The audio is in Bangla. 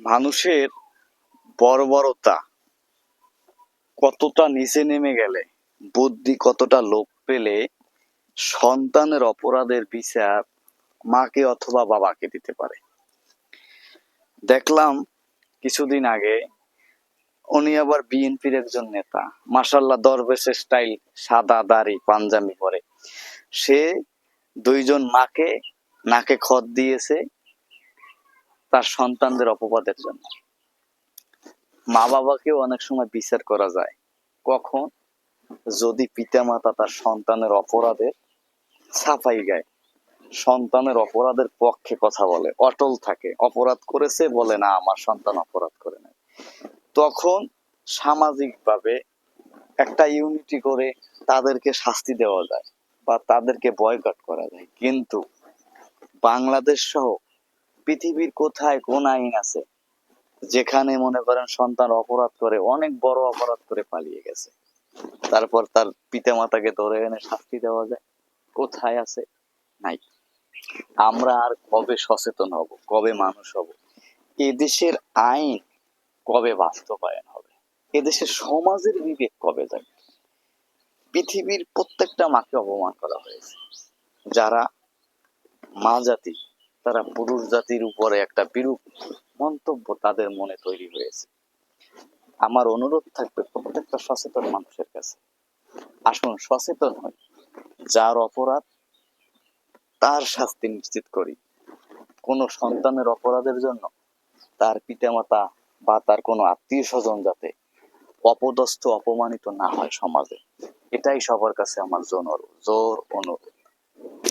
মানুষের বর্বরতা কতটা নিচে নেমে গেলে, বুদ্ধি কতটা লোপ পেলে সন্তানের অপরাধের বিচার মাকে অথবা বাবাকে দিতে পারে। দেখলাম কিছুদিন আগে উনি আবার বিএনপির একজন নেতা মাসাল্লাহ দরবেশের স্টাইল সাদা দাড়ি, পাঞ্জাবি পরে। সে দুইজন মাকে, নাকে খত দিয়েছে তার সন্তানদের অপবাদের জন্য। মা বাবাকেও অনেক সময় বিচার করা যায়। কখন? যদি পিতামাতা তার সন্তানের অপরাধের সাফাই গায়, সন্তানের অপরাধের পক্ষে কথা বলে, অটল থাকে, অপরাধ করেছে বলে না, আমার সন্তান অপরাধ করে নাই। তখন সামাজিকভাবে একটা ইউনিটি করে তাদেরকে শাস্তি দেওয়া যায় বা তাদেরকে বয়কট করা যায়। কিন্তু বাংলাদেশ সহ পৃথিবীর কোথায় কোন আইন আছে যেখানে মনে করেন সন্তান অপরাধ করে, অনেক বড় অপরাধ করে পালিয়ে গেছে। তারপর তার পিতা মাতাকে ধরে এনে শাস্তি দেওয়া যায়। কোথায় আছে? নাই। আমরা আর কবে সচেতন হব? কবে মানুষ হব? এদেশের আইন কবে বাস্তবায়ন হবে? এদেশের সমাজের বিবেক কবে যাবে পৃথিবীর প্রত্যেকটা মাকে অপমান করা হয়েছে। যারা মা জাতি তারা পুরুষ জাতির উপরে একটা বিরূপ মন্তব্য তাদের মনে তৈরি হয়েছে। আমার অনুরোধ থাকবে প্রত্যেকটা সচেতন মানুষের কাছে। আসুন সচেতন হই, যার অপরাধ তার শাস্তি নিশ্চিত করি। কোনো সন্তানের অপরাধের জন্য তার পিতামাতা বা তার কোনো আত্মীয় স্বজন যাতে অপদস্থ, অপমানিত না হয় সমাজে। এটাই সবার কাছে আমার জোর জোর অনুরোধ।